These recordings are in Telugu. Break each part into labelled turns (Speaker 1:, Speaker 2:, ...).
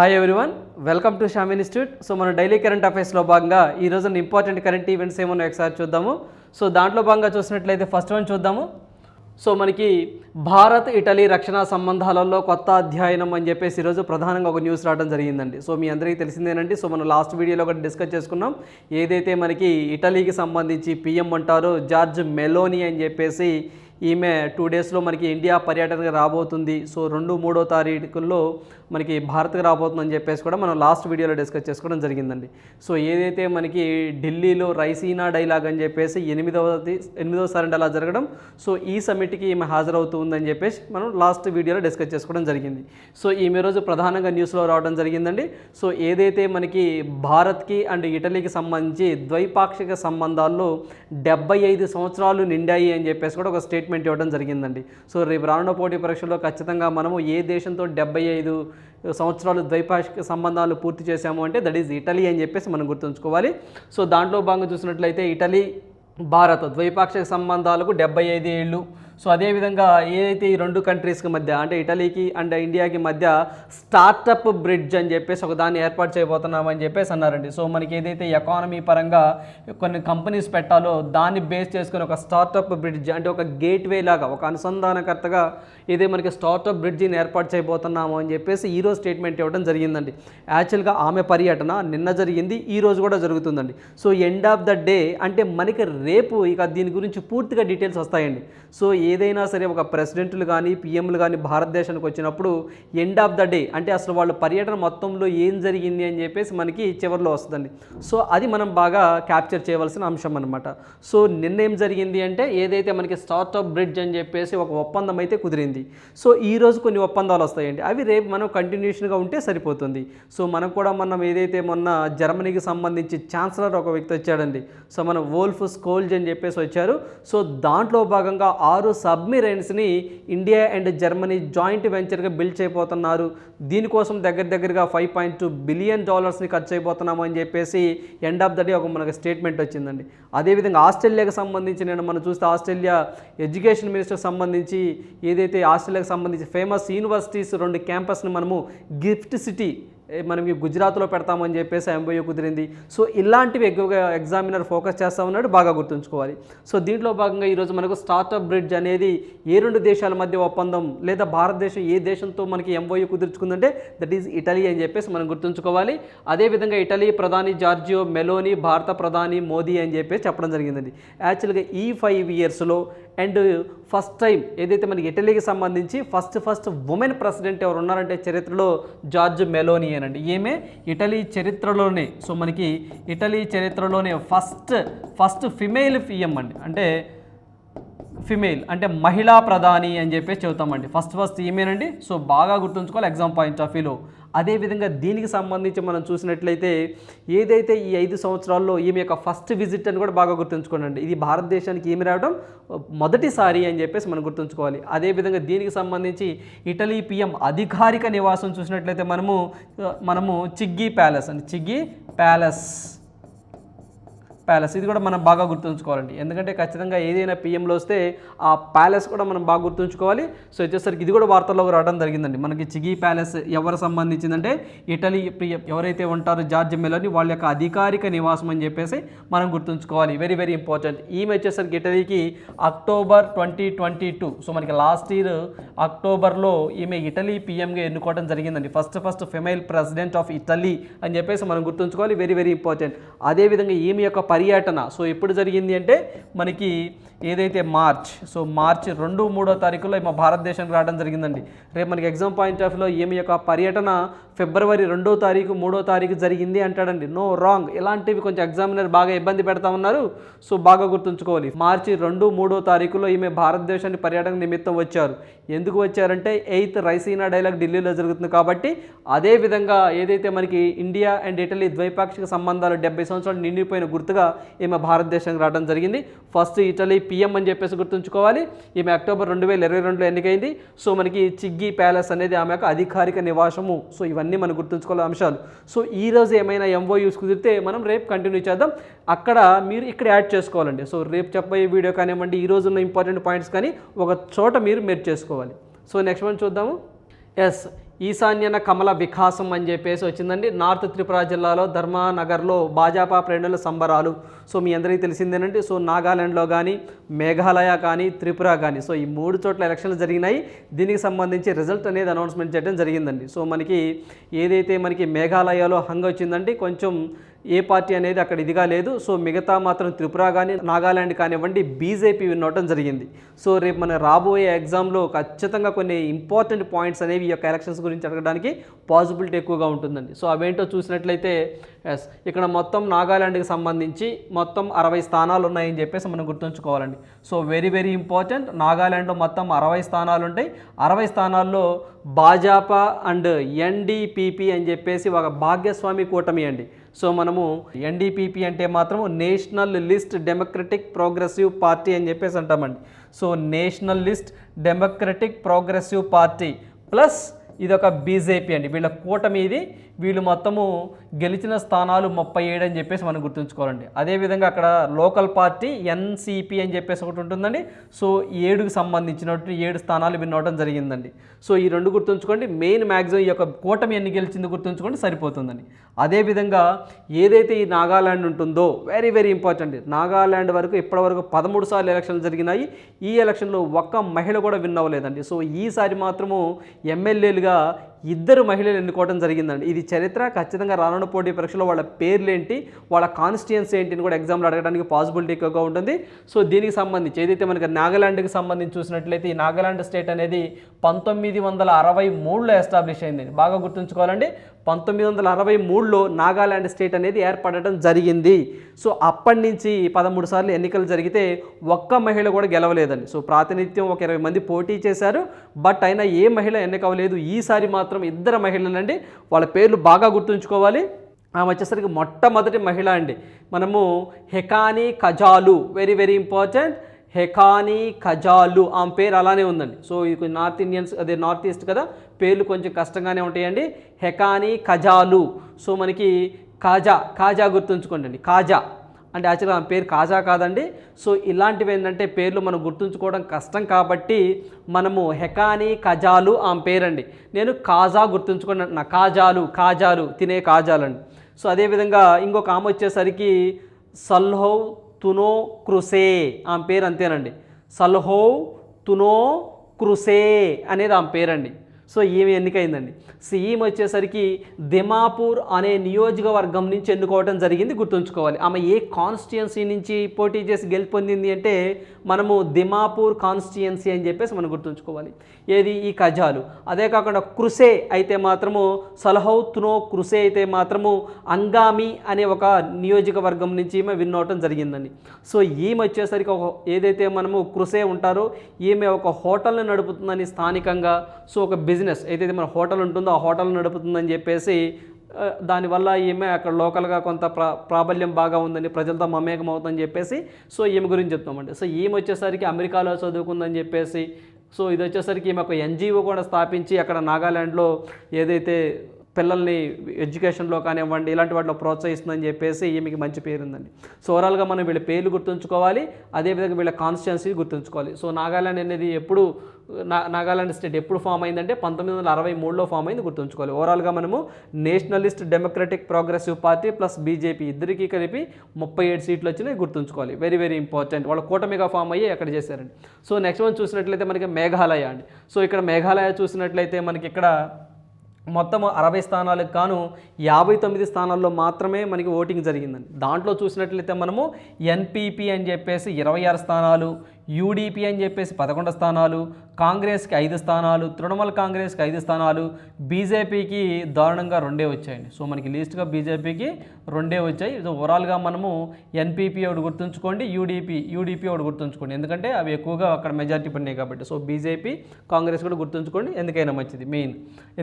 Speaker 1: Hi everyone welcome to Shami institute so మన డైలీ కరెంట్ అఫైర్స్లో భాగంగా ఈ రోజు ఇంపార్టెంట్ కరెంట్ ఈవెంట్స్ ఏమన్నా ఒకసారి చూద్దాము. సో దాంట్లో భాగంగా చూసినట్లయితే ఫస్ట్ వన్ చూద్దాము. సో మనకి భారత్ ఇటలీ రక్షణ సంబంధాలలో కొత్త అధ్యయనం అని చెప్పేసి ఈరోజు ప్రధానంగా ఒక న్యూస్ రావడం జరిగిందండి. సో మీ అందరికీ తెలిసిందేనండి సో మనం లాస్ట్ వీడియోలో కూడా డిస్కస్ చేసుకున్నాం. ఏదైతే మనకి ఇటలీకి సంబంధించి పిఎం అంటారో జార్జ్ మెలోని అని చెప్పేసి ఈమె టూ డేస్లో మనకి ఇండియా పర్యటనకు రాబోతుంది. సో రెండు మూడో తారీఖుల్లో మనకి భారత్కి రాబోతుందని చెప్పేసి కూడా మనం లాస్ట్ వీడియోలో డిస్కస్ చేసుకోవడం జరిగిందండి. సో ఏదైతే మనకి ఢిల్లీలో రైసీనా డైలాగ్ అని చెప్పేసి ఎనిమిదవది సరెండ్ అలా జరగడం సో ఈ సమిట్కి ఈమె హాజరవుతుందని చెప్పేసి మనం లాస్ట్ వీడియోలో డిస్కస్ చేసుకోవడం జరిగింది. సో ఈమె రోజు ప్రధానంగా న్యూస్లో రావడం జరిగిందండి. సో ఏదైతే మనకి భారత్కి అండ్ ఇటలీకి సంబంధించి ద్వైపాక్షిక సంబంధాల్లో డెబ్బై ఐదు సంవత్సరాలు నిండాయి అని చెప్పేసి కూడా ఒక స్టేట్మెంట్ ఇవ్వడం జరిగిందండి. సో రేపు రానున్న పోటీ పరీక్షలో ఖచ్చితంగా మనము ఏ దేశంతో డెబ్బై ఐదు సంవత్సరాలు ద్వైపాక్షిక సంబంధాలు పూర్తి చేశాము అంటే దట్ ఈజ్ ఇటలీ అని చెప్పేసి మనం గుర్తుంచుకోవాలి. సో దాంట్లో భాగంగా చూసినట్లయితే ఇటలీ భారత్ ద్వైపాక్షిక సంబంధాలకు డెబ్బై ఐదు ఏళ్ళు సో అదేవిధంగా ఏదైతే ఈ రెండు కంట్రీస్కి మధ్య అంటే ఇటలీకి అండ్ ఇండియాకి మధ్య స్టార్టప్ బ్రిడ్జ్ అని చెప్పేసి ఒక దాన్ని ఏర్పాటు చేయబోతున్నామని చెప్పేసి అన్నారండి. సో మనకి ఏదైతే ఎకానమీ పరంగా కొన్ని కంపెనీస్ పెట్టాలో దాన్ని బేస్ చేసుకుని ఒక స్టార్టప్ బ్రిడ్జ్ అంటే ఒక గేట్వే లాగా ఒక అనుసంధానకర్తగా ఇదే మనకి స్టార్టప్ బ్రిడ్జిని ఏర్పాటు చేయబోతున్నాము అని చెప్పేసి ఈరోజు స్టేట్మెంట్ ఇవ్వడం జరిగిందండి. యాక్చువల్గా ఆమె పర్యటన నిన్న జరిగింది ఈ రోజు కూడా జరుగుతుందండి. So end of the day అంటే మనకి రేపు ఇక దీని గురించి పూర్తిగా డీటెయిల్స్ వస్తాయండి. సో ఏదైనా సరే ఒక ప్రెసిడెంట్లు కానీ పిఎంలు కానీ భారతదేశానికి వచ్చినప్పుడు ఎండ్ ఆఫ్ ద డే అంటే అసలు వాళ్ళు పర్యటన మొత్తంలో ఏం జరిగింది అని చెప్పేసి మనకి చివరిలో వస్తుందండి. సో అది మనం బాగా క్యాప్చర్ చేయవలసిన అంశం అనమాట సో నిన్న ఏం జరిగింది అంటే ఏదైతే మనకి స్టార్టప్ బ్రిడ్జ్ అని చెప్పేసి ఒక ఒప్పందం అయితే కుదిరింది. సో ఈ రోజు కొన్ని ఒప్పందాలు వస్తాయండి. అవి రేపు మనం కంటిన్యూషన్గా ఉంటే సరిపోతుంది. సో మనం కూడా మనం ఏదైతే మొన్న జర్మనీకి సంబంధించి ఛాన్సలర్ ఒక వ్యక్తి వచ్చాడండి. సో మన వోల్ఫ్ స్కోల్జ్ అని చెప్పేసి వచ్చారు. సో దాంట్లో భాగంగా ఆరు సబ్మెరైన్స్ని ఇండియా అండ్ జర్మనీ జాయింట్ వెంచర్గా బిల్డ్ చేయబోతున్నారు. దీనికోసం దగ్గర దగ్గరగా ఫైవ్ పాయింట్ టూ బిలియన్ డాలర్స్ని ఖర్చు అయిపోతున్నాము అని చెప్పేసి ఎండ్ ఆఫ్ ద డే ఒక మనకు స్టేట్మెంట్ వచ్చిందండి. అదేవిధంగా ఆస్ట్రేలియాకి సంబంధించి నేను మనం చూస్తే ఆస్ట్రేలియా ఎడ్యుకేషన్ మినిస్టర్ సంబంధించి ఏదైతే ఆస్ట్రేలియాకి సంబంధించి ఫేమస్ యూనివర్సిటీస్ రెండు క్యాంపస్ని మనము గిఫ్ట్ సిటీ మనం గుజరాత్లో పెడతామని చెప్పేసి ఎంబీఏ కుదిరింది. సో ఇలాంటివి ఎక్కువగా ఎగ్జామినర్ ఫోకస్ చేస్తా ఉన్నాడు బాగా గుర్తుంచుకోవాలి. సో దీంట్లో భాగంగా ఈరోజు మనకు స్టార్టప్ బ్రిడ్జ్ అనేది ఏ రెండు దేశాల మధ్య ఒప్పందం లేదా భారతదేశం ఏ దేశంతో మనకి ఎంబోయూ కుదుర్చుకుందంటే దట్ ఈజ్ ఇటలీ అని చెప్పేసి మనం గుర్తుంచుకోవాలి. అదేవిధంగా ఇటలీ ప్రధాని జార్జియో మెలోని భారత ప్రధాని మోదీ అని చెప్పేసి చెప్పడం జరిగిందండి. యాక్చువల్గా ఈ ఫైవ్ ఇయర్స్లో అండ్ ఫస్ట్ టైం ఏదైతే మనకి ఇటలీకి సంబంధించి ఫస్ట్ ఫస్ట్ ఉమెన్ ప్రెసిడెంట్ ఎవరు ఉన్నారంటే చరిత్రలో జార్జ్ మెలోని అనండి ఈమె ఇటలీ చరిత్రలోనే సో మనకి ఇటలీ చరిత్రలోనే ఫస్ట్ ఫస్ట్ ఫిమేల్ పిఎం అండి. అంటే ఫిమేల్ అంటే మహిళా ప్రధాని అని చెప్పేసి చెబుతామండి. ఫస్ట్ ఫస్ట్ ఈమెనండి. సో బాగా గుర్తుంచుకోవాలి ఎగ్జామ్ పాయింట్ ఆఫ్ వ్యూలో అదేవిధంగా దీనికి సంబంధించి మనం చూసినట్లయితే ఏదైతే ఈ ఐదు సంవత్సరాల్లో ఈమె యొక్క ఫస్ట్ విజిట్ అని కూడా బాగా గుర్తుంచుకోండి ఇది భారతదేశానికి ఈమె రావడం మొదటిసారి అని చెప్పేసి మనం గుర్తుంచుకోవాలి. అదేవిధంగా దీనికి సంబంధించి ఇటలీ పిఎం అధికారిక నివాసం చూసినట్లయితే మనము మనము చిగ్గీ ప్యాలెస్ అండి. Chigi palace. ప్యాలెస్. ఇది కూడా మనం బాగా గుర్తుంచుకోవాలండి. ఎందుకంటే ఖచ్చితంగా ఏదైనా పిఎంలో వస్తే ఆ ప్యాలెస్ కూడా మనం బాగా గుర్తుంచుకోవాలి. సో వచ్చేసరికి ఇది కూడా వార్తల్లోకి రావడం జరిగిందండి. మనకి చిగి ప్యాలెస్ ఎవరు సంబంధించిందంటే ఇటలీ పిఎం ఎవరైతే ఉంటారో జార్జ్ మెలోని వాళ్ళ యొక్క అధికారిక నివాసం అని చెప్పేసి మనం గుర్తుంచుకోవాలి. వెరీ వెరీ ఇంపార్టెంట్ ఈమె వచ్చేసరికి ఇటలీకి October twenty twenty two. So మనకి లాస్ట్ ఇయర్ అక్టోబర్లో ఈమె ఇటలీ పిఎంగా ఎన్నుకోవడం జరిగిందండి. First first female president of Italy అని చెప్పేసి మనం గుర్తుంచుకోవాలి. వెరీ వెరీ ఇంపార్టెంట్ అదేవిధంగా ఈమె యొక్క పర్యటన. సో ఎప్పుడు జరిగింది అంటే మనకి ఏదైతే మార్చ్ సో మార్చ్ రెండు మూడో తారీఖులో మా భారతదేశానికి రావడం జరిగిందండి. రేపు మనకి ఎగ్జామ్ పాయింట్ ఆఫ్ వ్యూలో ఈమె యొక్క పర్యటన ఫిబ్రవరి రెండో తారీఖు మూడో తారీఖు జరిగింది అంటాడండి. నో రాంగ్ ఇలాంటివి కొంచెం ఎగ్జామినర్ బాగా ఇబ్బంది పెడతా ఉన్నారు. సో బాగా గుర్తుంచుకోవాలి. మార్చి రెండు మూడో తారీఖులో ఈమె భారతదేశాన్ని పర్యటన నిమిత్తం వచ్చారు. ఎందుకు వచ్చారంటే ఎయిత్ రైసీనా డైలాగ్ ఢిల్లీలో జరుగుతుంది కాబట్టి అదే విధంగా ఏదైతే మనకి ఇండియా అండ్ ఇటలీ ద్వైపాక్షిక సంబంధాలు డెబ్బై సంవత్సరాలు నిండిపోయిన గుర్తుగా ఈమె భారతదేశానికి రావడం జరిగింది. ఫస్ట్ ఇటలీ పిఎం అని చెప్పేసి గుర్తుంచుకోవాలి. ఈమె అక్టోబర్ రెండు వేల ఇరవై రెండులో ఎన్నికైంది. సో మనకి చిగ్గి ప్యాలెస్ అనేది ఆమె యొక్క అధికారిక నివాసము. సో ఇవన్నీ మనం గుర్తుంచుకోవాలి అంశాలు. సో ఈ రోజు ఏమైనా ఎంఓయూస్ కుదిరితే మనం రేపు కంటిన్యూ చేద్దాం. అక్కడ మీరు ఇక్కడ యాడ్ చేసుకోవాలండి. సో రేపు చెప్పబోయే వీడియో కానివ్వండి ఈ రోజు ఉన్న ఇంపార్టెంట్ పాయింట్స్ కానీ ఒక చోట మీరు మెర్జ్ చేసుకోవాలి. సో నెక్స్ట్ మనం చూద్దాము. ఎస్ ఈశాన్యన కమల వికాసం అని చెప్పేసి వచ్చిందండి. నార్త్ త్రిపుర జిల్లాలో ధర్మానగర్లో భాజపా ప్రేణుల సంబరాలు. సో మీ అందరికీ తెలిసిందేనండి. సో నాగాలాండ్లో కానీ మేఘాలయ కానీ త్రిపుర కానీ సో ఈ మూడు చోట్ల ఎలక్షన్లు జరిగినాయి. దీనికి సంబంధించి రిజల్ట్ అనేది అనౌన్స్మెంట్ చేయడం జరిగిందండి. సో మనకి ఏదైతే మనకి మేఘాలయలో హంగ్ వచ్చిందంటే కొంచెం ఏ పార్టీ అనేది అక్కడ ఇదిగా లేదు. సో మిగతా మాత్రం త్రిపుర కానీ నాగాలాండ్ కానివ్వండి బీజేపీ విన్ జరిగింది. సో రేపు మన రాబోయే ఎగ్జామ్లో ఖచ్చితంగా కొన్ని ఇంపార్టెంట్ పాయింట్స్ అనేవి ఈ యొక్క ఎలక్షన్స్ గురించి అడగడానికి పాసిబిలిటీ ఎక్కువగా ఉంటుందండి. సో అవేంటో చూసినట్లయితే ఎస్ ఇక్కడ మొత్తం నాగాలాండ్కి సంబంధించి మొత్తం అరవై స్థానాలు ఉన్నాయని చెప్పేసి మనం గుర్తుంచుకోవాలండి. So very very important. నాగాలాండ్లో మొత్తం అరవై స్థానాలు ఉంటాయి. అరవై స్థానాల్లో భాజపా అండ్ ఎన్డీపీపీ అని చెప్పేసి ఒక భాగ్యస్వామి కూటమి అండి. సో మనము ఎన్డీపీపీ అంటే మాత్రము national list democratic progressive party అని చెప్పేసి అంటామండి. So national list democratic progressive party plus ఇది ఒక బీజేపీ అండి. వీళ్ళ కూటమి ఇది వీళ్ళు మొత్తము గెలిచిన స్థానాలు ముప్పై ఏడు అని చెప్పేసి మనం గుర్తుంచుకోవాలండి. అదేవిధంగా అక్కడ లోకల్ పార్టీ ఎన్సిపి అని చెప్పేసి ఒకటి ఉంటుందండి. సో ఏడుకు సంబంధించినట్టు ఏడు స్థానాలు విన్నవడం జరిగిందండి. సో ఈ రెండు గుర్తుంచుకోండి. మెయిన్ మ్యాక్సిమం ఈ యొక్క కూటమి ఎన్ని గెలిచింది గుర్తుంచుకోండి. సరిపోతుందండి. అదేవిధంగా ఏదైతే ఈ నాగాల్యాండ్ ఉంటుందో వెరీ వెరీ ఇంపార్టెంట్ నాగాల్యాండ్ వరకు ఇప్పటివరకు పదమూడు సార్లు ఎలక్షన్లు జరిగినాయి. ఈ ఎలక్షన్లో ఒక్క మహిళ కూడా విన్ అవ్వలేదండి. సో ఈసారి మాత్రము ఎమ్మెల్యేలుగా ಈಗ ఇద్దరు మహిళలు ఎన్నుకోవడం జరిగిందండి. ఇది చరిత్ర ఖచ్చితంగా రానున్న పోటీ పరీక్షలో వాళ్ళ పేర్లు ఏంటి వాళ్ళ కాన్స్టిట్యున్సీ ఏంటి అని కూడా ఎగ్జామ్లో అడగడానికి పాసిబిలిటీ ఎక్కువగా ఉంటుంది. సో దీనికి సంబంధించి ఏదైతే మనకి నాగాలాండ్కి సంబంధించి చూసినట్లయితే ఈ నాగాలాండ్ స్టేట్ అనేది పంతొమ్మిది వందల అరవై మూడులో ఎస్టాబ్లిష్ అయింది. బాగా గుర్తుంచుకోవాలండి. పంతొమ్మిది వందల అరవై మూడులో నాగాలాండ్ స్టేట్ అనేది ఏర్పడటం జరిగింది. సో అప్పటి నుంచి పదమూడు సార్లు ఎన్నికలు జరిగితే ఒక్క మహిళ కూడా గెలవలేదండి. సో ప్రాతినిధ్యం ఒక ఇరవై మంది పోటీ చేశారు. బట్ అయినా ఏ మహిళ ఎన్నికవ్వలేదు ఈసారి మాత్రం ఇద్దరు మహిళలండి వాళ్ళ పేర్లు బాగా గుర్తుంచుకోవాలి. ఆమె వచ్చేసరికి మొట్టమొదటి మహిళ అండి. మనము హెకానీ కజాలు వెరీ వెరీ ఇంపార్టెంట్ హెకానీ ఖజాలు ఆమె పేరు అలానే ఉందండి. సో ఇది నార్త్ ఇండియన్స్ అదే నార్త్ ఈస్ట్ కదా పేర్లు కొంచెం కష్టంగానే ఉంటాయండి. హెకానీ ఖజాలు. సో మనకి కాజా కాజా గుర్తుంచుకోండి అండి. కాజా అంటే యాక్చువల్గా ఆమె పేరు కాజా కాదండి. సో ఇలాంటివి ఏంటంటే పేర్లు మనం గుర్తుంచుకోవడం కష్టం కాబట్టి మనము హెకానీ కజాలు ఆమె పేరండి. నేను కాజా గుర్తుంచుకున్నాను నా కాజాలు కాజాలు తినే కాజాలండి. సో అదేవిధంగా ఇంకొక ఆమె వచ్చేసరికి సల్హౌ తునో క్రుసే ఆమె పేరు అంతేనండి. సల్హౌ తునో క్రుసే అనేది ఆమె పేరండి. సో ఈమె ఎన్నికైందండి. సో ఈమె వచ్చేసరికి దిమాపూర్ అనే నియోజకవర్గం నుంచి ఎన్నుకోవడం జరిగింది గుర్తుంచుకోవాలి. ఆమె ఏ కాన్స్టిట్యుయన్సీ నుంచి పోటీ చేసి గెలుపొందింది అంటే మనము దిమాపూర్ కాన్స్టిట్యుయన్సీ అని చెప్పేసి మనం గుర్తుంచుకోవాలి. ఏది? ఈ కజాలు అదే కాకుండా కృసే అయితే మాత్రము సలహౌత్నో కృసే అయితే మాత్రము అంగామి అనే ఒక నియోజకవర్గం నుంచి ఈమె విన్ అవటం జరిగిందండి. సో ఈమె వచ్చేసరికి ఒక ఏదైతే మనము కృసే ఉంటారో ఈమె ఒక హోటల్ని నడుపుతుందని స్థానికంగా సో ఒక బిజినెస్ బిజినెస్ ఏదైతే మన హోటల్ ఉంటుందో ఆ హోటల్ నడుపుతుందని చెప్పేసి దానివల్ల ఈమె అక్కడ లోకల్గా కొంత ప్రా ప్రాబల్యం బాగా ఉందని ప్రజలతో మమేకం అవుతుందని చెప్పేసి సో ఈమె గురించి చెప్తామండి. సో ఈమె వచ్చేసరికి అమెరికాలో చదువుకుందని చెప్పేసి సో ఇది వచ్చేసరికి ఈమె ఒక ఎన్జిఓ కూడా స్థాపించి అక్కడ నాగాల్యాండ్లో ఏదైతే పిల్లల్ని ఎడ్యుకేషన్లో కానివ్వండి ఇలాంటి వాటిలో ప్రోత్సహిస్తుందని చెప్పేసి ఈమెకి మంచి పేరు ఉందండి సో ఓవరాల్గా మనం వీళ్ళ పేర్లు గుర్తుంచుకోవాలి అదేవిధంగా వీళ్ళ కాన్స్టిట్యున్సీ గుర్తుంచుకోవాలి. సో నాగాల్యాండ్ అనేది ఎప్పుడు నా నాగాలాండ్ స్టేట్ ఎప్పుడు ఫామ్ అయిందంటే పంతొమ్మిది వందల అరవై మూడులో ఫామ్ అయింది గుర్తుంచుకోవాలి. ఓవరాల్గా మనము nationalist democratic progressive party plus BJP ఇద్దరికి కలిపి ముప్పై ఏడు సీట్లు వచ్చినాయి గుర్తుంచుకోవాలి. వెరీ వెరీ ఇంపార్టెంట్ వాళ్ళ కూటమిగా ఫామ్ అయ్యి అక్కడ చేశారండి. సో నెక్స్ట్ వన్ చూసినట్లయితే మనకి మేఘాలయ అండి. సో ఇక్కడ మేఘాలయ చూసినట్లయితే మనకి ఇక్కడ మొత్తం అరవై స్థానాలకు కాను యాభై తొమ్మిది స్థానాల్లో మాత్రమే మనకి ఓటింగ్ జరిగిందండి. దాంట్లో చూసినట్లయితే మనము ఎన్పీపీ అని చెప్పేసి ఇరవై ఆరు స్థానాలు యూడీపీ అని చెప్పేసి పదకొండు స్థానాలు కాంగ్రెస్కి ఐదు స్థానాలు తృణమూల్ కాంగ్రెస్కి ఐదు స్థానాలు బీజేపీకి దారుణంగా రెండే వచ్చాయండి. సో మనకి లీస్ట్గా బీజేపీకి రెండే వచ్చాయి. సో ఓవరాల్గా మనము ఎన్పీపీ ఒకటి గుర్తుంచుకోండి యూడీపీ యూడీపీ ఒకటి గుర్తుంచుకోండి. ఎందుకంటే అవి ఎక్కువగా అక్కడ మెజారిటీ పడినాయి కాబట్టి. సో బీజేపీ కాంగ్రెస్ కూడా గుర్తుంచుకోండి ఎందుకైనా మంచిది మెయిన్.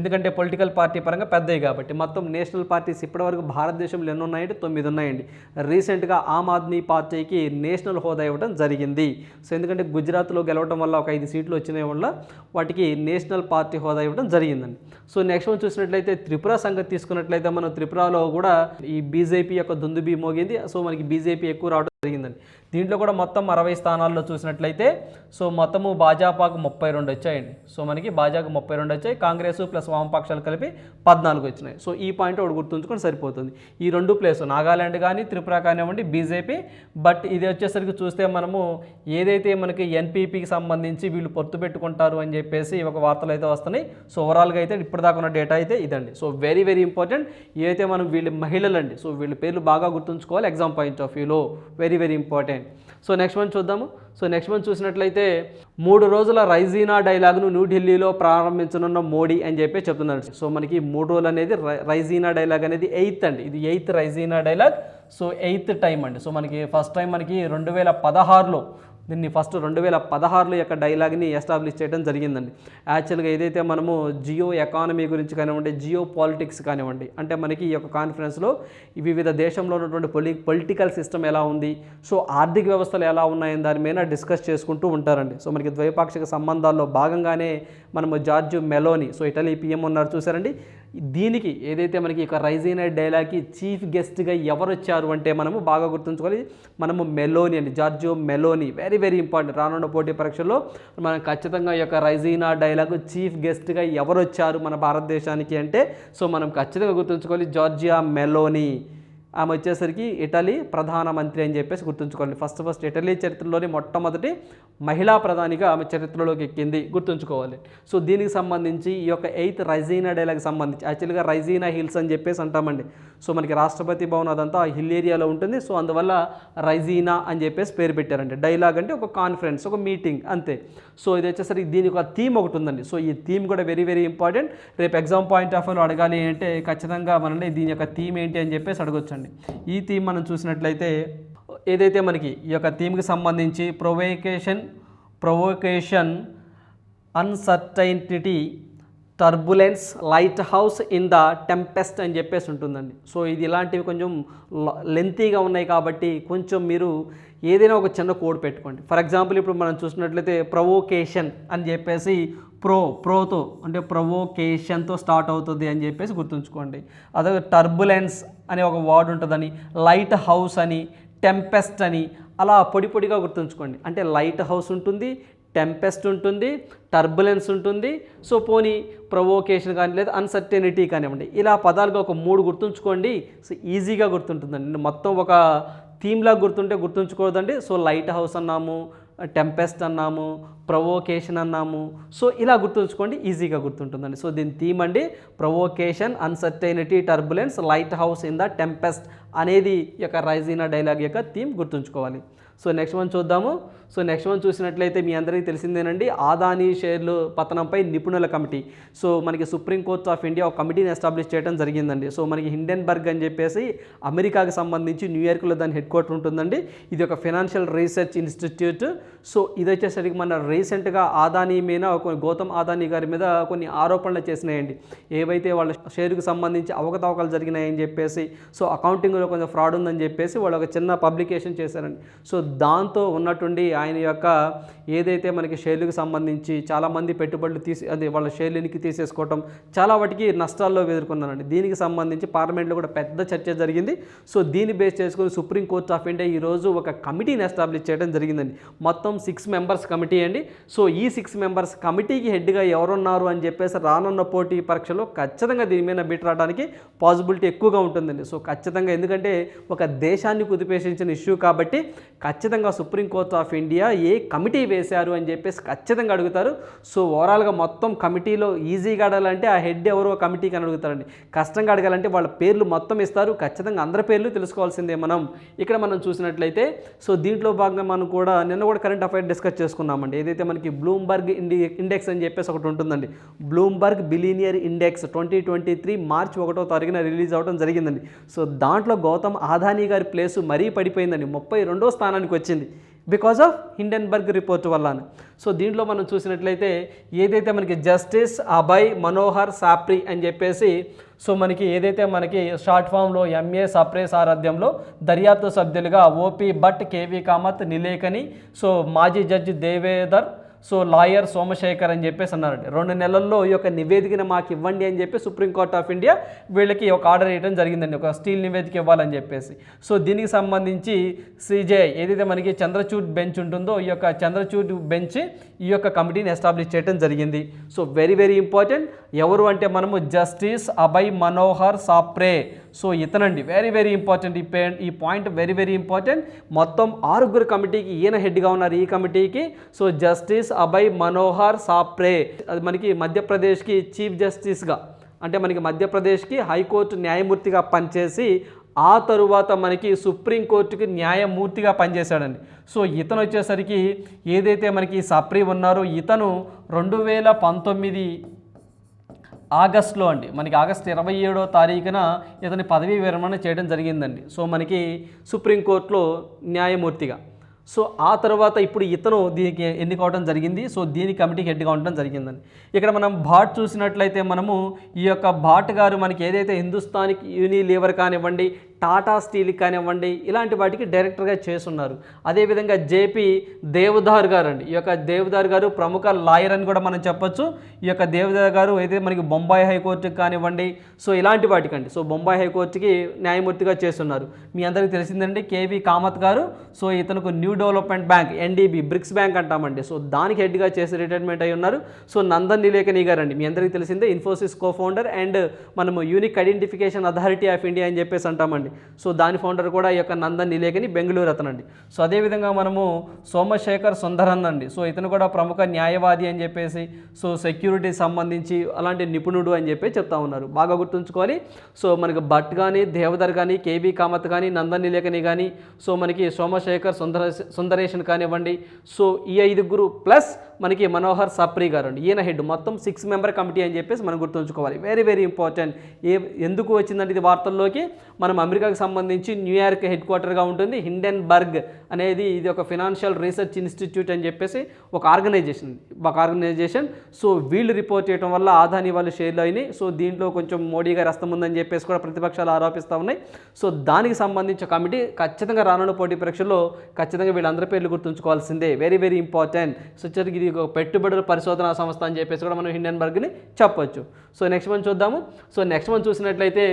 Speaker 1: ఎందుకంటే పొలిటికల్ పార్టీ పరంగా పెద్దవి కాబట్టి. మొత్తం నేషనల్ పార్టీస్ ఇప్పటివరకు భారతదేశంలో ఎన్ని ఉన్నాయంటే తొమ్మిది ఉన్నాయండి. రీసెంట్గా ఆమ్ ఆద్మీ పార్టీకి నేషనల్ హోదా ఇవ్వడం జరిగింది. సో ఎందుకంటే గుజరాత్లో గెలవడం వల్ల ఒక ఐదు సీట్లు వచ్చిన వల్ల వాటికి నేషనల్ పార్టీ హోదా ఇవ్వడం జరిగిందండి. సో నెక్స్ట్ వన్ చూసినట్లయితే త్రిపుర సంగతి తీసుకున్నట్లయితే మనం త్రిపురలో కూడా ఈ బీజేపీ యొక్క దుందుబీ మోగింది. సో మనకి బీజేపీ ఎక్కువ రావడం జరిగిందండి. దీంట్లో కూడా మొత్తం అరవై స్థానాల్లో చూసినట్లయితే సో మొత్తము భాజపాకు ముప్పై రెండు వచ్చాయండి. సో మనకి భాజపాకు ముప్పై రెండు వచ్చాయి కాంగ్రెస్ ప్లస్ వామపక్షాలు కలిపి పద్నాలుగు వచ్చినాయి. సో ఈ పాయింట్ ఒకటి గుర్తుంచుకొని సరిపోతుంది. ఈ రెండు ప్లేస్ నాగాలాండ్ కానీ త్రిపుర కానివ్వండి బీజేపీ. బట్ ఇది వచ్చేసరికి చూస్తే మనము ఏదైతే మనకి ఎన్పీపీకి సంబంధించి వీళ్ళు పొత్తు పెట్టుకుంటారు అని చెప్పేసి ఒక వార్తలు అయితే వస్తున్నాయి. సో ఓవరాల్గా అయితే ఇప్పటిదాకా ఉన్న డేటా అయితే ఇదండి. సో వెరీ వెరీ ఇంపార్టెంట్ ఏదైతే మనం వీళ్ళు మహిళలండి సో వీళ్ళ పేర్లు బాగా గుర్తుంచుకోవాలి. ఎగ్జామ్ పాయింట్ ఆఫ్ వ్యూలో very very important so next month చూద్దాము. సో నెక్స్ట్ మంత్ చూసినట్లయితే మూడు రోజుల రైజీనా డైలాగ్ను న్యూఢిల్లీలో ప్రారంభించనున్న మోడీ అని చెప్పి చెప్తున్నారు. సో మనకి మూడు రోజులు అనేది రై- రైజీనా డైలాగ్ అనేది ఎయిత్ అండి. ఇది eighth Raisina dialogue. So eighth time అండి. సో మనకి ఫస్ట్ టైం మనకి రెండు వేల పదహారులో దీన్ని ఫస్ట్ రెండు వేల పదహారులో యొక్క డైలాగ్ని ఎస్టాబ్లిష్ చేయడం జరిగిందండి. యాక్చువల్గా ఏదైతే మనము జియో ఎకానమీ గురించి కానివ్వండి జియో పాలిటిక్స్ కానివ్వండి అంటే మనకి ఈ యొక్క కాన్ఫరెన్స్లో వివిధ దేశంలో ఉన్నటువంటి పొలి పొలిటికల్ సిస్టమ్ ఎలా ఉంది సో ఆర్థిక వ్యవస్థలు ఎలా ఉన్నాయని దాని మీద డిస్కస్ చేసుకుంటూ ఉంటారండి. సో మనకి ద్వైపాక్షిక సంబంధాల్లో భాగంగానే మనము Giorgia Meloni so Italy PM ఉన్నారు చూసారండి దీనికి ఏదైతే మనకి ఇక రైజీనా డైలాగ్కి చీఫ్ గెస్ట్గా ఎవరు వచ్చారు అంటే మనము బాగా గుర్తుంచుకోవాలి. మనము మెలోని అండి Giorgia Meloni very very important. రానున్న పోటీ పరీక్షల్లో మనం ఖచ్చితంగా ఈ యొక్క రైజీనా డైలాగ్ చీఫ్ గెస్ట్గా ఎవరు వచ్చారు మన భారతదేశానికి అంటే సో మనం ఖచ్చితంగా గుర్తుంచుకోవాలి జార్జియా మెలోని. ఆమె వచ్చేసరికి ఇటలీ ప్రధానమంత్రి అని చెప్పేసి గుర్తుంచుకోండి. ఫస్ట్ ఫస్ట్ ఇటలీ చరిత్రలోని మొట్టమొదటి మహిళా ప్రధానిగా ఆమె చరిత్రలోకి ఎక్కింది గుర్తుంచుకోవాలి. సో దీనికి సంబంధించి ఈ యొక్క ఎయిత్ రైజీనా డైలాగ్ సంబంధించి యాక్చువల్గా రైజీనా హిల్స్ అని చెప్పేసి అంటామండి. సో మనకి రాష్ట్రపతి భవన్ అదంతా ఆ హిల్ ఏరియాలో ఉంటుంది. సో అందువల్ల రైజీనా అని చెప్పేసి పేరు పెట్టారండి. డైలాగ్ అంటే ఒక కాన్ఫరెన్స్ ఒక మీటింగ్ అంతే. సో ఇది వచ్చేసరికి దీనికి ఒక థీమ్ ఒకటి ఉందండి. సో ఈ థీమ్ కూడా వెరీ వెరీ ఇంపార్టెంట్. రేపు ఎగ్జామ్ పాయింట్ ఆఫ్ వ్యూలో అడగాలి అంటే ఖచ్చితంగా మనల్ని దీని యొక్క థీమ్ ఏంటి అని చెప్పేసి అడగొచ్చండి. ఈ థీమ్ మనం చూసినట్లయితే ఏదైతే మనకి ఈ యొక్క థీమ్కి సంబంధించి provocation provocation uncertainty turbulence lighthouse in the tempest అని చెప్పేసి ఉంటుందండి. సో ఇది ఇలాంటివి కొంచెం లెంతీగా ఉన్నాయి కాబట్టి కొంచెం మీరు ఏదైనా ఒక చిన్న కోడ్ పెట్టుకోండి. ఫర్ ఎగ్జాంపుల్ ఇప్పుడు మనం చూసినట్లయితే ప్రొవోకేషన్ అని చెప్పేసి ప్రో ప్రోతో అంటే ప్రొవోకేషన్తో స్టార్ట్ అవుతుంది అని చెప్పేసి గుర్తుంచుకోండి. అదే టర్బులెన్స్ అనే ఒక వర్డ్ ఉంటుందని లైట్ హౌస్ అని టెంపెస్ట్ అని అలా పొడి పొడిగా గుర్తుంచుకోండి. అంటే లైట్ హౌస్ ఉంటుంది టెంపెస్ట్ ఉంటుంది టర్బులెన్స్ ఉంటుంది. సో పోనీ ప్రొవోకేషన్ కానీ లేదా అన్సర్టెనిటీ కానివ్వండి ఇలా పదాలుగా ఒక మూడు గుర్తుంచుకోండి. సో ఈజీగా గుర్తుంటుందండి. మొత్తం ఒక థీమ్లా గుర్తుంటే గుర్తుంచుకోవద్దండి. సో లైట్ హౌస్ అన్నాము టెంపెస్ట్ అన్నాము ప్రొవోకేషన్ అన్నాము. సో ఇలా గుర్తుంచుకోండి ఈజీగా గుర్తుంటుందండి. సో దీని థీమ్ అండి provocation uncertainty turbulence lighthouse in the tempest అనేది యొక్క రైజీనా డైలాగ్ యొక్క థీమ్ గుర్తుంచుకోవాలి. సో నెక్స్ట్ వన్ చూద్దాము. సో నెక్స్ట్ వన్ చూసినట్లయితే మీ అందరికీ తెలిసిందేనండి. ఆదాని షేర్లు పతనంపై నిపుణుల కమిటీ. సో మనకి సుప్రీంకోర్ట్ ఆఫ్ ఇండియా ఒక కమిటీని ఎస్టాబ్లిష్ చేయడం జరిగిందండి. సో మనకి హిండెన్బర్గ్ అని చెప్పేసి అమెరికాకి సంబంధించి న్యూయార్క్లో దాని హెడ్ క్వార్టర్ ఉంటుందండి. ఇది ఒక ఫైనాన్షియల్ రీసెర్చ్ ఇన్స్టిట్యూట్. సో ఇది వచ్చేసరికి మన రీసెంట్గా ఆదాని మీద కొన్ని గౌతమ్ ఆదాని గారి మీద కొన్ని ఆరోపణలు చేసినాయండి. ఏవైతే వాళ్ళ షేరుకు సంబంధించి అవకతవకలు జరిగినాయని చెప్పేసి సో అకౌంటింగ్లో కొంచెం ఫ్రాడ్ ఉందని చెప్పేసి వాళ్ళు ఒక చిన్న పబ్లికేషన్ చేశారండి. సో దాంతో ఉన్నటువంటి ఆయన యొక్క ఏదైతే మనకి షేర్లకు సంబంధించి చాలామంది పెట్టుబడులు తీసి అదే వాళ్ళ షేర్లకి తీసేసుకోవటం చాలా వాటికి నష్టాల్లో ఎదుర్కొన్నారండి. దీనికి సంబంధించి పార్లమెంట్లో కూడా పెద్ద చర్చ జరిగింది. సో దీన్ని బేస్ చేసుకుని సుప్రీం కోర్ట్ ఆఫ్ ఇండియా ఈరోజు ఒక కమిటీని ఎస్టాబ్లిష్ చేయడం జరిగిందండి. మొత్తం సిక్స్ మెంబర్స్ కమిటీ అండి. సో ఈ సిక్స్ మెంబర్స్ కమిటీకి హెడ్గా ఎవరున్నారు అని చెప్పేసి రానున్న పోటీ పరీక్షలో ఖచ్చితంగా దీని మీద బీట్ రావడానికి పాసిబిలిటీ ఎక్కువగా ఉంటుందండి. సో ఖచ్చితంగా ఎందుకంటే ఒక దేశాన్ని కుదిపేసించిన ఇష్యూ కాబట్టి ఖచ్చితంగా సుప్రీం కోర్ట్ ఆఫ్ ఇండియా ఏ కమిటీ వేశారు అని చెప్పేసి ఖచ్చితంగా అడుగుతారు. సో ఓవరాల్గా మొత్తం కమిటీలో ఈజీగా అడగాలంటే ఆ హెడ్ ఎవరో కమిటీకి అని అడుగుతారండి. కష్టంగా అడగాలంటే వాళ్ళ పేర్లు మొత్తం ఇస్తారు. ఖచ్చితంగా అందరి పేర్లు తెలుసుకోవాల్సిందే మనం. ఇక్కడ మనం చూసినట్లయితే సో దీంట్లో భాగంగా మనం కూడా నిన్న కూడా కరెంట్ అఫైర్ డిస్కస్ చేసుకున్నామండి. ఏదైతే మనకి బ్లూంబర్గ్ ఇండి ఇండెక్స్ అని చెప్పేసి ఒకటి ఉంటుందండి. Bloomberg billionaire index twenty twenty three మార్చి ఒకటో తారీఖున రిలీజ్ అవ్వడం జరిగిందండి. సో దాంట్లో గౌతమ్ ఆదానీ గారి ప్లేసు మరీ పడిపోయిందండి. ముప్పై రెండో స్థానానికి వచ్చింది. బికాజ్ ఆఫ్ హిండెన్బర్గ్ రిపోర్ట్ వల్ల సో దీంట్లో మనం చూసినట్లయితే ఏదైతే మనకి జస్టిస్ అభయ్ మనోహర్ సాప్రి అని చెప్పేసి సో మనకి ఏదైతే మనకి షార్ట్ ఫామ్లో ఎంఏ సప్రే సారథ్యంలో దర్యాప్తు సభ్యులుగా OP Bhatt KV Kamath Nilekani so మాజీ judge Devdhar so lawyer Somasekhar అని చెప్పేసి అన్నారండి. రెండు నెలల్లో ఈ యొక్క నివేదికను మాకు ఇవ్వండి అని చెప్పి సుప్రీంకోర్ట్ ఆఫ్ ఇండియా వీళ్ళకి ఒక ఆర్డర్ ఇవ్వడం జరిగిందండి. ఒక స్టీల్ నివేదిక ఇవ్వాలని చెప్పేసి. సో దీనికి సంబంధించి సిజే ఏదైతే మనకి చంద్రచూడ్ బెంచ్ ఉంటుందో ఈ యొక్క చంద్రచూడ్ బెంచ్ ఈ యొక్క కమిటీని ఎస్టాబ్లిష్ చేయడం జరిగింది. సో వెరీ వెరీ ఇంపార్టెంట్ ఎవరు అంటే మనము జస్టిస్ అభయ్ మనోహర్ సాప్రే. సో ఇతనండి. వెరీ వెరీ ఇంపార్టెంట్ ఈ పే ఈ పాయింట్ వెరీ వెరీ ఇంపార్టెంట్ మొత్తం ఆరుగురు కమిటీకి ఈయన హెడ్గా ఉన్నారు ఈ కమిటీకి. So justice Abhay Manohar Sapre. అది మనకి మధ్యప్రదేశ్కి చీఫ్ జస్టిస్గా అంటే మనకి మధ్యప్రదేశ్కి హైకోర్టు న్యాయమూర్తిగా పనిచేసి ఆ తరువాత మనకి సుప్రీంకోర్టుకి న్యాయమూర్తిగా పనిచేశాడండి. సో ఇతను వచ్చేసరికి ఏదైతే మనకి సప్రీ ఉన్నారో ఇతను రెండు వేల పంతొమ్మిది ఆగస్ట్లో అండి మనకి ఆగస్ట్ ఇరవై ఏడో తారీఖున ఇతని పదవీ విరమణ చేయడం జరిగిందండి. సో మనకి సుప్రీంకోర్టులో న్యాయమూర్తిగా. సో ఆ తర్వాత ఇప్పుడు ఇతను దీనికి ఎన్నికవడం జరిగింది. సో దీని కమిటీకి హెడ్గా ఉండడం జరిగిందండి. ఇక్కడ మనం భాట్ చూసినట్లయితే మనము ఈ యొక్క భాట్ గారు మనకి ఏదైతే హిందుస్థానిక్ యూనిలీవర్ కానివ్వండి టాటా స్టీల్ కానివ్వండి ఇలాంటి వాటికి డైరెక్టర్గా చేస్తున్నారు. అదేవిధంగా జేపీ దేవదార్ గారు అండి ఈ యొక్క దేవదార్ గారు ప్రముఖ లాయర్ అని కూడా మనం చెప్పొచ్చు. ఈ యొక్క దేవదార్ గారు అయితే మనకి బొంబాయి హైకోర్టుకి కానివ్వండి సో ఇలాంటి వాటికండి. సో బొంబాయి హైకోర్టుకి న్యాయమూర్తిగా చేస్తున్నారు. మీ అందరికీ తెలిసిందండి కేవీ కామత్ గారు. So ఇతనుకు new development bank NDB BRICS bank అంటామండి. సో దానికి హెడ్గా చేసి రిటైర్మెంట్ అయి ఉన్నారు. సో నందన్ నిలేకని గారు అండి మీ అందరికీ తెలిసిందే ఇన్ఫోసిస్ కో ఫౌండర్ అండ్ మనము unique identification authority of India అని చెప్పేసి అంటామండి. సో దాని ఫౌండర్ కూడా ఈ యొక్క నందన్ నిలేకని బెంగళూరు అతనండి. సో అదేవిధంగా మనము సోమశేఖర్ సుందరన్ అండి. సో ఇతను కూడా ప్రముఖ న్యాయవాది అని చెప్పేసి సో సెక్యూరిటీ సంబంధించి అలాంటి నిపుణుడు అని చెప్పి చెప్తా ఉన్నారు. బాగా గుర్తుంచుకోవాలి. సో మనకి భట్ కానీ దేవదర్ కానీ కేబీ కామత్ కానీ నందన్ నిలేకని కానీ సో మనకి సోమశేఖర్ సుందర సుందరేషన్ కానివ్వండి. సో ఈ ఐదుగురు ప్లస్ మనకి మనోహర్ సప్రి గారు అండి ఈయన హెడ్. మొత్తం సిక్స్ మెంబర్ కమిటీ అని చెప్పేసి మనం గుర్తుంచుకోవాలి. వెరీ వెరీ ఇంపార్టెంట్ ఏ ఎందుకు వచ్చిందంటే ఇది వార్తల్లోకి? మనం అమెరికాకు సంబంధించి న్యూయార్క్ హెడ్ క్వార్టర్గా ఉంటుంది. హిండెన్బర్గ్ అనేది ఇది ఒక ఫినాన్షియల్ రీసెర్చ్ ఇన్స్టిట్యూట్ అని చెప్పేసి ఒక ఆర్గనైజేషన్ ఒక ఆర్గనైజేషన్. సో వీళ్ళు రిపోర్ట్ చేయడం వల్ల ఆదాని వాళ్ళు షేర్లు అయినాయి. సో దీంట్లో కొంచెం మోడీ గారు హస్తం ఉందని చెప్పేసి కూడా ప్రతిపక్షాలు ఆరోపిస్తూ ఉన్నాయి. సో దానికి సంబంధించిన కమిటీ ఖచ్చితంగా రానున్న పోటీ పరీక్షల్లో ఖచ్చితంగా వీళ్ళందరి పేర్లు గుర్తుంచుకోవాల్సిందే. వెరీ వెరీ ఇంపార్టెంట్ సో వచ్చరికి ఇది పెట్టుబడుల పరిశోధనా సంస్థ అని చెప్పేసి కూడా మనం హిండెన్బర్గ్ని చెప్పొచ్చు. సో నెక్స్ట్ మనం చూద్దాము. సో నెక్స్ట్ మనం చూసినట్లయితే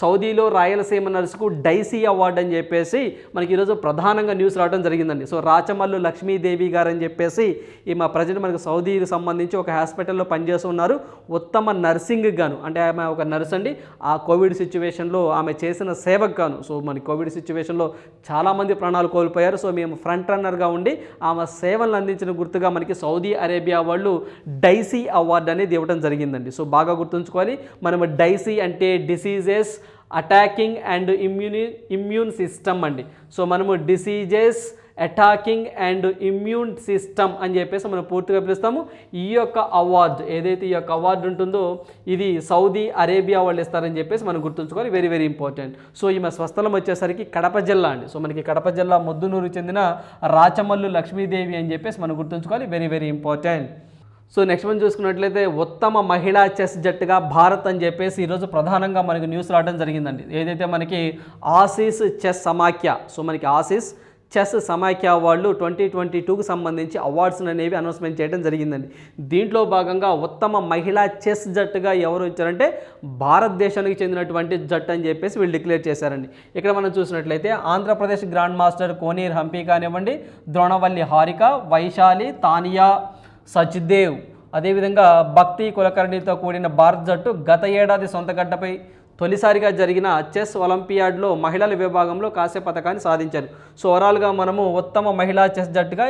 Speaker 1: సౌదీలో రాయలసీమ నర్సుకు డైసీ అవార్డు అని చెప్పేసి మనకి ఈరోజు ప్రధానంగా న్యూస్ రావడం జరిగిందండి. సో రాచమల్లు లక్ష్మీదేవి గారు అని చెప్పేసి ఈ మా ప్రజెంట్ మనకు సౌదీకి సంబంధించి ఒక హాస్పిటల్లో పనిచేస్తూ ఉన్నారు. ఉత్తమ నర్సింగ్ గాను అంటే ఆమె ఒక నర్స్ అండి. ఆ కోవిడ్ సిచ్యువేషన్లో ఆమె చేసిన సేవకు గాను సో మన కోవిడ్ సిచ్యువేషన్లో చాలామంది ప్రాణాలు కోల్పోయారు. సో మేము ఫ్రంట్ రన్నర్గా ఉండి ఆమె సేవలను అందించిన గుర్తుగా మనకి సౌదీ అరేబియా వాళ్ళు డైసీ అవార్డు అనేది ఇవ్వడం జరిగిందండి. సో బాగా గుర్తుంచుకోవాలి. మనం డైసీ అంటే diseases attacking and ఇమ్యూని immune system అండి. సో మనము diseases attacking and immune system అని చెప్పేసి మనం పూర్తిగా పిలుస్తాము. ఈ యొక్క అవార్డు ఏదైతే ఈ యొక్క అవార్డు ఉంటుందో ఇది సౌదీ అరేబియా వాళ్ళు ఇస్తారని చెప్పేసి మనం గుర్తుంచుకోవాలి. వెరీ వెరీ ఇంపార్టెంట్ సో ఈమె స్వస్థలం వచ్చేసరికి కడప జిల్లా అండి. సో మనకి కడప జిల్లా ముద్దునూరు చెందిన రాచమల్లు లక్ష్మీదేవి అని చెప్పేసి మనం గుర్తుంచుకోవాలి. Very very important so next మనం చూసుకున్నట్లయితే ఉత్తమ మహిళా చెస్ జట్టుగా భారత్ అని చెప్పేసి ఈరోజు ప్రధానంగా మనకి న్యూస్ రావడం జరిగిందండి. ఏదైతే మనకి ఆసీస్ చెస్ సమాఖ్య సో మనకి ఆసీస్ చెస్ సమాఖ్య వాళ్ళు ట్వంటీ ట్వంటీ టూకి సంబంధించి అవార్డ్స్ అనేవి అనౌన్స్మెంట్ చేయడం జరిగిందండి. దీంట్లో భాగంగా ఉత్తమ మహిళా చెస్ జట్టుగా ఎవరు వచ్చారంటే భారతదేశానికి చెందినటువంటి జట్టు అని చెప్పేసి వీళ్ళు డిక్లేర్ చేశారండి. ఇక్కడ మనం చూసినట్లయితే ఆంధ్రప్రదేశ్ గ్రాండ్ మాస్టర్ కోనీర్ హంపి కానివ్వండి ద్రోణవల్లి హారిక వైశాలి తానియా సచ్దేవ్. అదేవిధంగా భక్తి కులకర్ణితో కూడిన భారత్ జట్టు గత ఏడాది సొంతగడ్డపై తొలిసారిగా జరిగిన చెస్ ఒలింపియాడ్లో మహిళల విభాగంలో కాంస్య పథకాన్ని సాధించారు. సో ఓవరాల్గా మనము ఉత్తమ మహిళా చెస్ జట్టుగా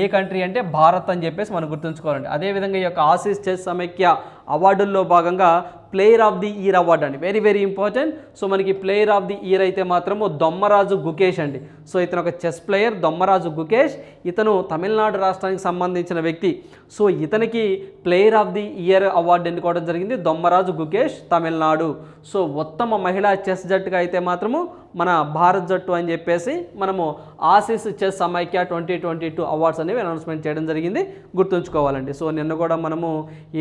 Speaker 1: ఏ కంట్రీ అంటే భారత్ అని చెప్పేసి మనం గుర్తుంచుకోవాలండి. అదేవిధంగా ఈ యొక్క ఆసీస్ చెస్ సమైక్య అవార్డుల్లో భాగంగా player of the year award అండి. వెరీ వెరీ ఇంపార్టెంట్ సో మనకి ప్లేయర్ ఆఫ్ ది ఇయర్ అయితే మాత్రము దొమ్మరాజు గుకేష్ అండి. సో ఇతను ఒక చెస్ ప్లేయర్ దొమ్మరాజు గుకేష్. ఇతను తమిళనాడు రాష్ట్రానికి సంబంధించిన వ్యక్తి. సో ఇతనికి player of the year award ఎన్నుకోవడం జరిగింది దొమ్మరాజు గుకేష్ తమిళనాడు. సో ఉత్తమ మహిళా చెస్ జట్టుగా అయితే మాత్రము మన భారత్ జట్టు అని చెప్పేసి మనము ఆసీస్ చెస్ సమైక్య ట్వంటీ ట్వంటీ టూ అవార్డ్స్ అనేవి అనౌన్స్మెంట్ చేయడం జరిగింది. గుర్తుంచుకోవాలండి. సో నిన్న కూడా మనము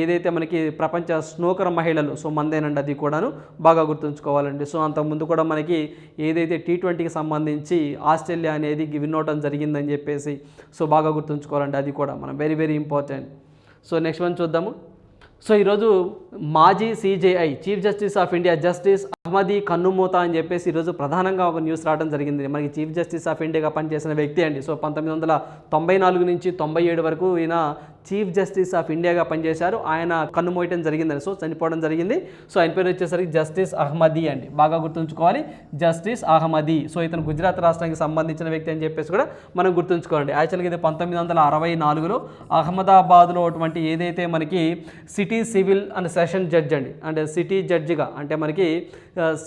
Speaker 1: ఏదైతే మనకి ప్రపంచ స్నూకర్ మహిళలు సో మందేనండి అది కూడాను బాగా గుర్తుంచుకోవాలండి. సో అంతకుముందు కూడా మనకి ఏదైతే టీ ట్వంటీకి సంబంధించి ఆస్ట్రేలియా అనేది విన్ అవటం జరిగిందని చెప్పేసి సో బాగా గుర్తుంచుకోవాలండి అది కూడా. మనం very very important so next one చూద్దాము. సో ఈరోజు మాజీ CJI chief justice of India justice Ahmadi కన్నుమూత అని చెప్పేసి ఈరోజు ప్రధానంగా ఒక న్యూస్ రావడం జరిగింది. మనకి చీఫ్ జస్టిస్ ఆఫ్ ఇండియాగా పనిచేసిన వ్యక్తి అండి. సో పంతొమ్మిది వందల తొంభై నాలుగు నుంచి తొంభై ఏడు వరకు ఈయన చీఫ్ జస్టిస్ ఆఫ్ ఇండియాగా పనిచేశారు. ఆయన కన్నుమోయటం జరిగిందని సో చనిపోవడం జరిగింది. సో ఆయన పేరు వచ్చేసరికి జస్టిస్ అహ్మదీ అండి. బాగా గుర్తుంచుకోవాలి. Justice Ahmadi. సో ఇతను గుజరాత్ రాష్ట్రానికి సంబంధించిన వ్యక్తి అని చెప్పేసి కూడా మనం గుర్తుంచుకోవాలండి. యాక్చువల్గా ఇది పంతొమ్మిది వందల అరవై నాలుగులో అహ్మదాబాద్లో అటువంటి ఏదైతే మనకి city civil and session judge అండి. అంటే సిటీ జడ్జిగా అంటే మనకి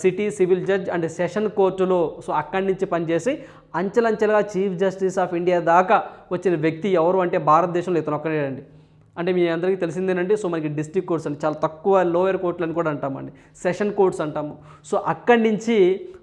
Speaker 1: city civil judge and session కోర్టులో సో అక్కడి నుంచి పనిచేసి అంచెలంచెలుగా చీఫ్ జస్టిస్ ఆఫ్ ఇండియా దాకా వచ్చిన వ్యక్తి ఎవరు అంటే భారతదేశంలో ఇతను ఒక్కడే అండి. అంటే మీ అందరికీ తెలిసిందేనండి సో మనకి డిస్ట్రిక్ట్ కోర్ట్స్ అని చాలా తక్కువ లోయర్ కోర్టులు అని కూడా అంటామండి సెషన్ కోర్ట్స్ అంటాము. సో అక్కడి నుంచి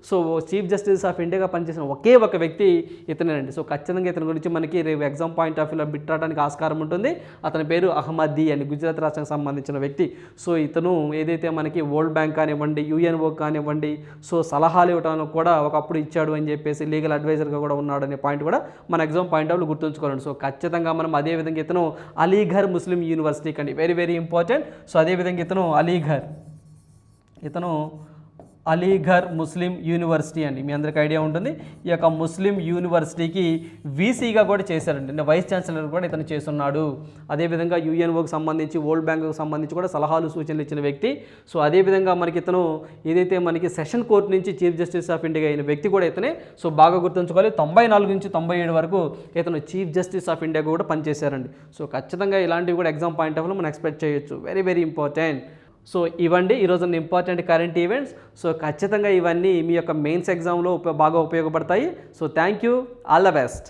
Speaker 1: సో చీఫ్ జస్టిస్ ఆఫ్ ఇండియాగా పనిచేసిన ఒకే ఒక వ్యక్తి ఇతనేనండి. సో ఖచ్చితంగా ఇతని గురించి మనకి రేపు ఎగ్జామ్ పాయింట్ ఆఫ్ వ్యూలో బిట్ రావడానికి ఆస్కారం ఉంటుంది. అతని పేరు అహ్మదీ అని గుజరాత్ రాష్ట్రానికి సంబంధించిన వ్యక్తి. సో ఇతను ఏదైతే మనకి వరల్డ్ బ్యాంక్ కానివ్వండి యుఎన్ఓ కానివ్వండి సో సలహాలు ఇవ్వడానికి కూడా ఒకప్పుడు ఇచ్చాడు అని చెప్పేసి లీగల్ అడ్వైజర్గా కూడా ఉన్నాడు అనే పాయింట్ కూడా మన ఎగ్జామ్ పాయింట్ ఆఫ్ గుర్తుంచుకోవాలండి. సో ఖచ్చితంగా మనం అదే విధంగా ఇతను అలీఘర్ ముస్లిం యూనివర్సిటీకి అండి వెరీ వెరీ ఇంపార్టెంట్ సో అదేవిధంగా ఇతను అలీఘర్. ఇతను అలీఘర్ ముస్లిం యూనివర్సిటీ అండి. మీ అందరికీ ఐడియా ఉంటుంది. ఈ యొక్క ముస్లిం యూనివర్సిటీకి వీసీగా కూడా చేశారండి. అంటే వైస్ ఛాన్సలర్ కూడా ఇతను చేస్తున్నాడు. అదేవిధంగా యుఎన్ఓకి సంబంధించి వరల్డ్ బ్యాంకుకు సంబంధించి కూడా సలహాలు సూచనలు ఇచ్చిన వ్యక్తి. సో అదేవిధంగా మనకి ఇతను ఏదైతే మనకి సెషన్ కోర్టు నుంచి చీఫ్ జస్టిస్ ఆఫ్ ఇండియా అయిన వ్యక్తి కూడా ఇతనే. సో బాగా గుర్తుంచుకోవాలి. తొంభై నాలుగు నుంచి తొంభై ఏడు వరకు ఇతను చీఫ్ జస్టిస్ ఆఫ్ ఇండియా కూడా పనిచేశారండి. సో ఖచ్చితంగా ఇలాంటివి కూడా ఎగ్జామ్ పాయింట్ ఆఫ్ మనం ఎక్స్పెక్ట్ చేయొచ్చు. వెరీ వెరీ ఇంపార్టెంట్ సో ఇవండి ఈరోజు ఇంపార్టెంట్ కరెంట్ ఈవెంట్స్ సో ఖచ్చితంగా ఇవన్నీ మీ యొక్క మెయిన్స్ ఎగ్జామ్లో ఉప బాగా ఉపయోగపడతాయి. So thank you all the best